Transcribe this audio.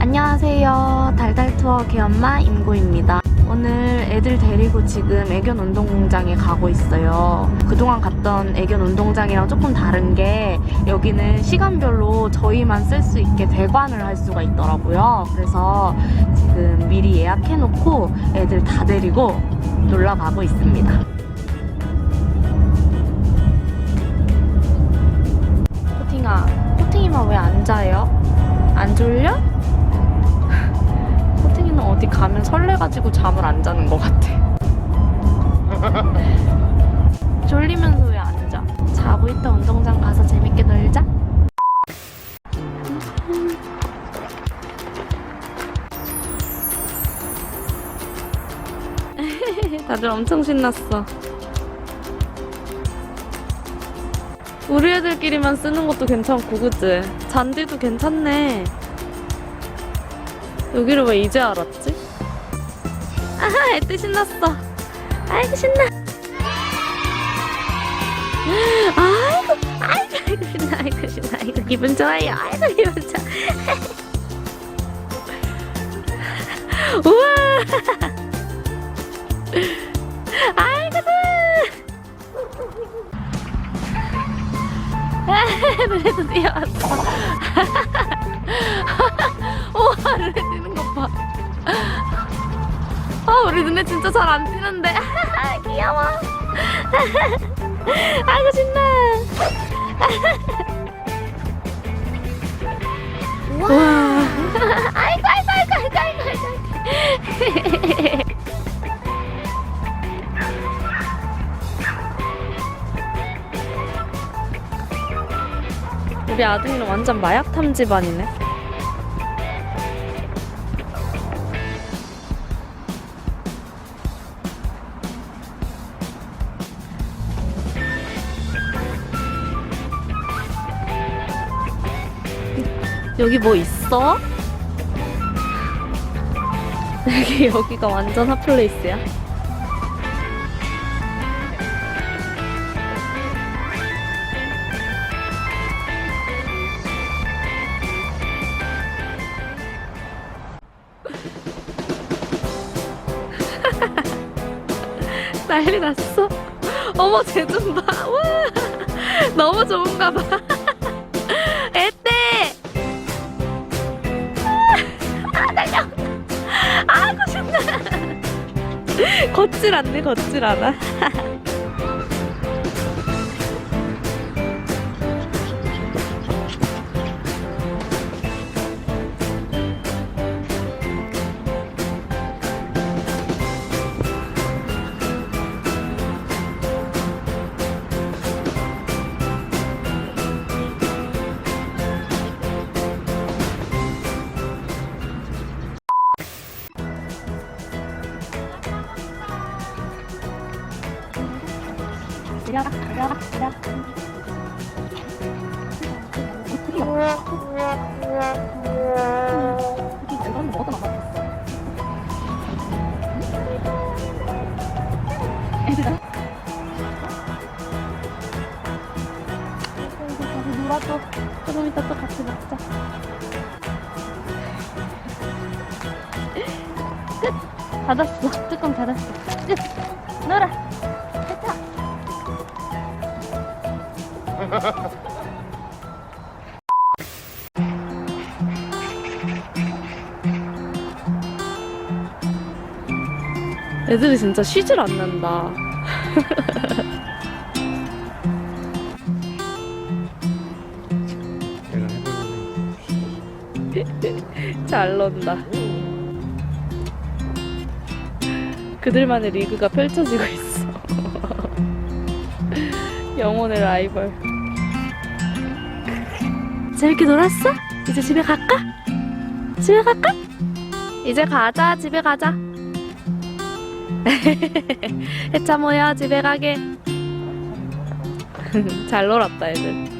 안녕하세요. 달달투어 개엄마 임고입니다. 오늘 애들 데리고 지금 애견 운동장에 가고 있어요. 그동안 갔던 애견 운동장이랑 조금 다른 게 여기는 시간별로 저희만 쓸 수 있게 대관을 할 수가 있더라고요. 그래서 지금 미리 예약해놓고 애들 다 데리고 놀러 가고 있습니다. 코팅아, 코팅이만 왜 안 자요? 안 졸려? 코팅이는 어디 가면 설레가지고 잠을 안 자는 것 같아. 졸리면서 왜 안 자? 자고 있다 운동장 가서 재밌게 놀자. 다들 엄청 신났어. 우리 애들끼리만 쓰는 것도 괜찮고, 그치? 잔디도 괜찮네. 여기를 왜 이제 알았지? 아하, 애들 신났어. 아이고, 신나. 아이고, 아이고, 아이고, 신나, 아이고, 신나, 아이고, 기분 좋아요. 아이고, 기분 좋아. 우와! 아이고, 그래도 뛰어왔어. 우와, 눈에 띄는 것 봐. 아, 우리 눈에 진짜 잘 안 띄는데. 귀여워. 아이고, 신나. 와. 우리 아들이는 완전 마약 탐지반이네. 여기 뭐 있어? 여기 여기가 완전 핫플레이스야. 난리 났어. 어머 쟤좀 봐. 와 너무 좋은가 봐. 애때. 아 달려. 아이고 신나. 걷질 않네 걷질 않아. 나왔어? 애들아. 우리 놀아줘. 조금 이따 또 같이 먹자. 끝. 닫았어. 뚜껑 닫았어. 끝. 놀아. 애들이 진짜 쉬질 않는다. 잘 논다. 그들만의 리그가 펼쳐지고 있어. 영혼의 라이벌. 재밌게 놀았어? 이제 집에 갈까? 집에 갈까? 이제 가자, 집에 가자. 해차 모여, 집에 가게. 잘 놀았다, 애들.